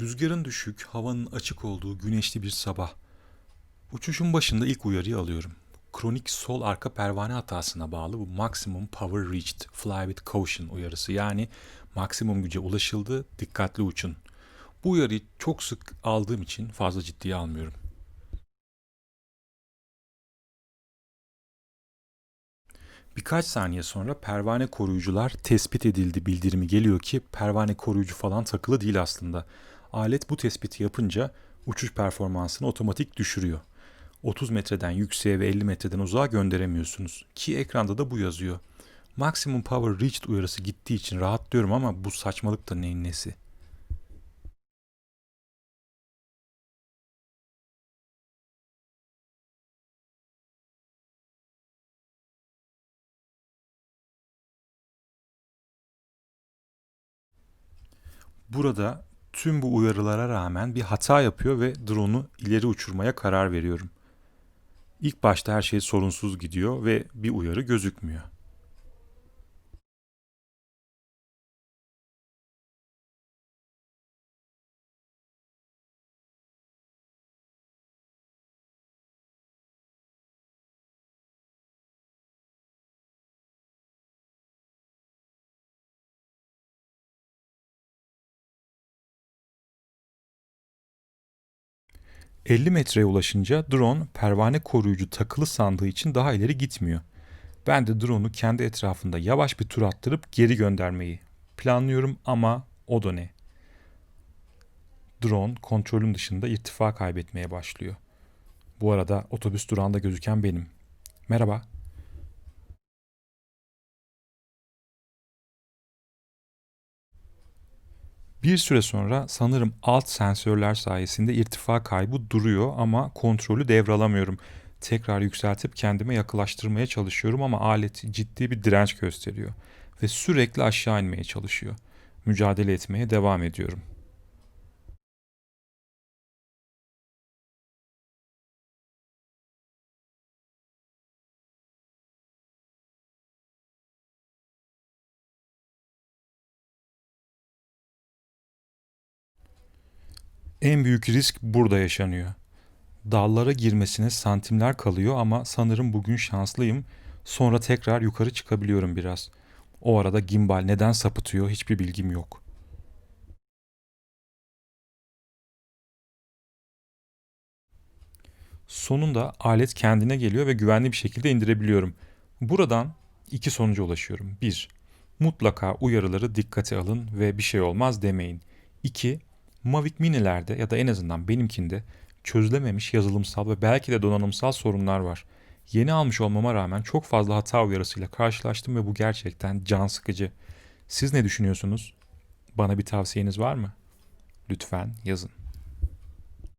Rüzgarın düşük, havanın açık olduğu güneşli bir sabah. Uçuşun başında ilk uyarıyı alıyorum. Kronik sol arka pervane hatasına bağlı bu Maximum Power Reached, Fly with Caution uyarısı. Yani maksimum güce ulaşıldı, dikkatli uçun. Bu uyarıyı çok sık aldığım için fazla ciddiye almıyorum. Birkaç saniye sonra pervane koruyucular tespit edildi bildirimi geliyor ki pervane koruyucu falan takılı değil aslında. Alet bu tespiti yapınca uçuş performansını otomatik düşürüyor. 30 metreden yükseğe ve 50 metreden uzağa gönderemiyorsunuz. Ki ekranda da bu yazıyor. Maximum Power Reached uyarısı gittiği için rahatlıyorum ama bu saçmalık da neyin nesi? Burada tüm bu uyarılara rağmen bir hata yapıyor ve drone'u ileri uçurmaya karar veriyorum. İlk başta her şey sorunsuz gidiyor ve bir uyarı gözükmüyor. ...50 metreye ulaşınca drone pervane koruyucu takılı sandığı için daha ileri gitmiyor. Ben de drone'u kendi etrafında yavaş bir tur attırıp geri göndermeyi planlıyorum ama o da ne? Drone kontrolüm dışında irtifa kaybetmeye başlıyor. Bu arada otobüs durağında gözüken benim. Merhaba. Bir süre sonra sanırım alt sensörler sayesinde irtifa kaybı duruyor ama kontrolü devralamıyorum. Tekrar yükseltip kendime yaklaştırmaya çalışıyorum ama alet ciddi bir direnç gösteriyor ve sürekli aşağı inmeye çalışıyor. Mücadele etmeye devam ediyorum. En büyük risk burada yaşanıyor. Dallara girmesine santimler kalıyor ama sanırım bugün şanslıyım. Sonra tekrar yukarı çıkabiliyorum biraz. O arada gimbal neden sapıtıyor hiçbir bilgim yok. Sonunda alet kendine geliyor ve güvenli bir şekilde indirebiliyorum. Buradan iki sonuca ulaşıyorum. 1. Mutlaka uyarıları dikkate alın ve bir şey olmaz demeyin. 2. Mavic Mini'lerde ya da en azından benimkinde çözülememiş yazılımsal ve belki de donanımsal sorunlar var. Yeni almış olmama rağmen çok fazla hata uyarısıyla karşılaştım ve bu gerçekten can sıkıcı. Siz ne düşünüyorsunuz? Bana bir tavsiyeniz var mı? Lütfen yazın.